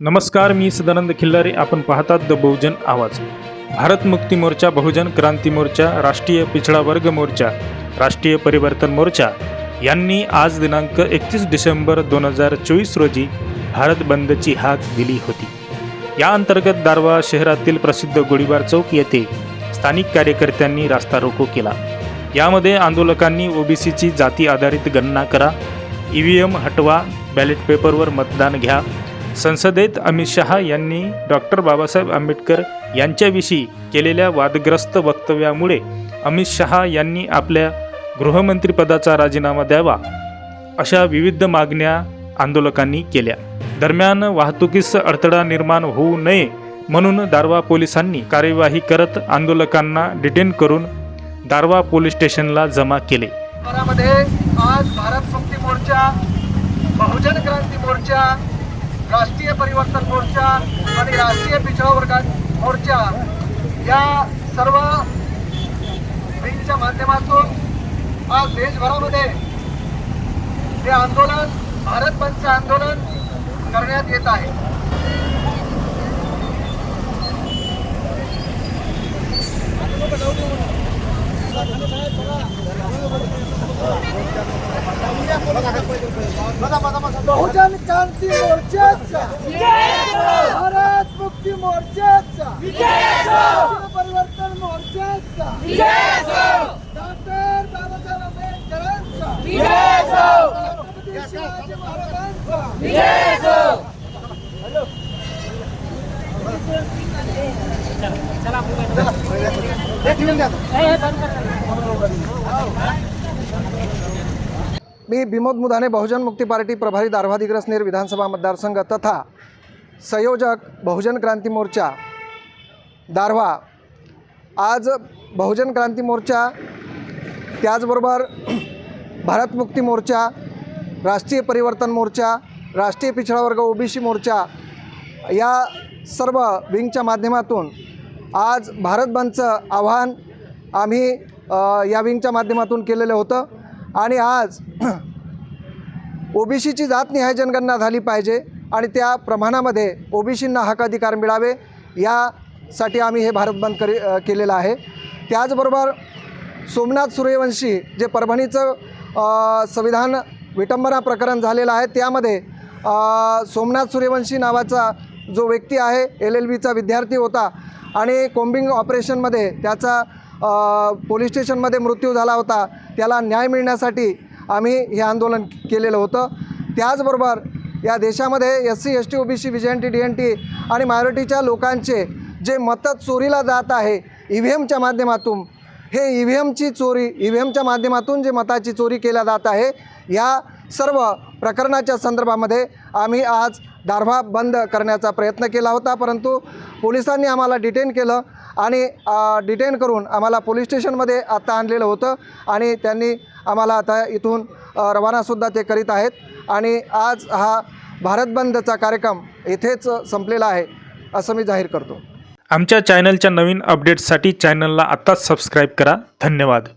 नमस्कार मी सदानंद खिल्लारे. आपण पाहतात द बहुजन आवाज. भारत मुक्ती मोर्चा बहुजन क्रांती मोर्चा राष्ट्रीय पिछडा वर्ग मोर्चा राष्ट्रीय परिवर्तन मोर्चा यांनी आज दिनांक एकतीस डिसेंबर दोन हजार चोवीस रोजी भारत बंदची हाक दिली होती. या अंतर्गत दारवा शहरातील प्रसिद्ध गोळीबार चौक येथे स्थानिक कार्यकर्त्यांनी रास्ता रोको केला. यामध्ये आंदोलकांनी ओबीसीची जाती आधारित गणना करा ई व्ही एम हटवा बॅलेट पेपरवर मतदान घ्या संसदेत अमित शहा यांनी डॉक्टर बाबासाहेब आंबेडकर यांच्याविषयी केलेल्या वादग्रस्त वक्तव्यामुळे अमित शहा यांनी आपल्या गृहमंत्रीपदाचा राजीनामा द्यावा अशा विविध मागण्या आंदोलकांनी केल्या. दरम्यान वाहतुकीस अडथळा निर्माण होऊ नये म्हणून दारवा पोलिसांनी कार्यवाही करत आंदोलकांना डिटेन करून दारवा पोलीस स्टेशनला जमा केले. आज भारत मुक्ती मोर्चा बहुजन क्रांती मोर्चा राष्ट्रीय परिवर्तन मोर्चा आणि राष्ट्रीय पिछडा वर्ग मोर्चा या सर्व विंगच्या माध्यमातून आज देशभरामध्ये हे आंदोलन भारत बंदचं आंदोलन करण्यात येत आहे. बहुजन क्रांती मोर्चाचा भारत मुक्ती मोर्चाचा. परिवर्तन मोर्चाचा. डॉक्टर बाबासाहेब आंबेडकरांचा. शिवाजी महाराजांचा. मी विमोद मुदाने बहुजन मुक्ती पार्टी प्रभारी दारव्हादिग्रसनेर विधानसभा मतदारसंघ तथा संयोजक बहुजन क्रांती मोर्चा दारव्हा. आज बहुजन क्रांती मोर्चा त्याचबरोबर भारत मुक्ती मोर्चा राष्ट्रीय परिवर्तन मोर्चा राष्ट्रीय पिछडा वर्ग ओबीसी मोर्चा या सर्व विंगच्या माध्यमातून आज भारत बंदचं आव्हान आम्ही या विंगच्या माध्यमातून केलेलं होतं. आणि आज ओबीसीची जातनिहाय जनगणना झाली पाहिजे आणि त्या प्रमाणामध्ये ओबीसींना हक्काधिकार मिळावे यासाठी आम्ही हे भारत बंद करी केलेलं आहे. त्याचबरोबर सोमनाथ सूर्यवंशी जे परभणीचं संविधान विटंबना प्रकरण झालेलं आहे त्यामध्ये सोमनाथ सूर्यवंशी नावाचा जो व्यक्ती आहे एल एल बीचा विद्यार्थी होता आणि कोम्बिंग ऑपरेशनमध्ये त्याचा पोलीस स्टेशनमध्ये मृत्यू झाला होता त्याला न्याय मिळण्यासाठी आम्ही हे आंदोलन केलेलं होतं. त्याचबरोबर या देशामध्ये S C S T O B C V N T D N T आणि मायनॉरिटीच्या लोकांचे जे मतं चोरीला जात आहे ई व्ही एमच्या माध्यमातून हे ई व्ही एमची चोरी ई व्ही एमच्या माध्यमातून जे मताची चोरी केल्या जात आहे या सर्व प्रकरणाच्या संदर्भामध्ये आम्ही आज दारभा बंद करण्याचा प्रयत्न केला होता परंतु पोलिसांनी आम्हाला डिटेन केलं. आणि डिटेन करून आम्हाला पोलीस स्टेशनमध्ये आत्ता आणलेलं होतं आणि त्यांनी आम्हाला आता इथून रवानासुद्धा ते करीत आहेत. आणि आज हा भारत बंदचा कार्यक्रम इथेच संपलेला आहे असं मी जाहीर करतो. आमच्या चॅनलच्या नवीन अपडेट्ससाठी चॅनलला आत्ताच सबस्क्राईब करा. धन्यवाद.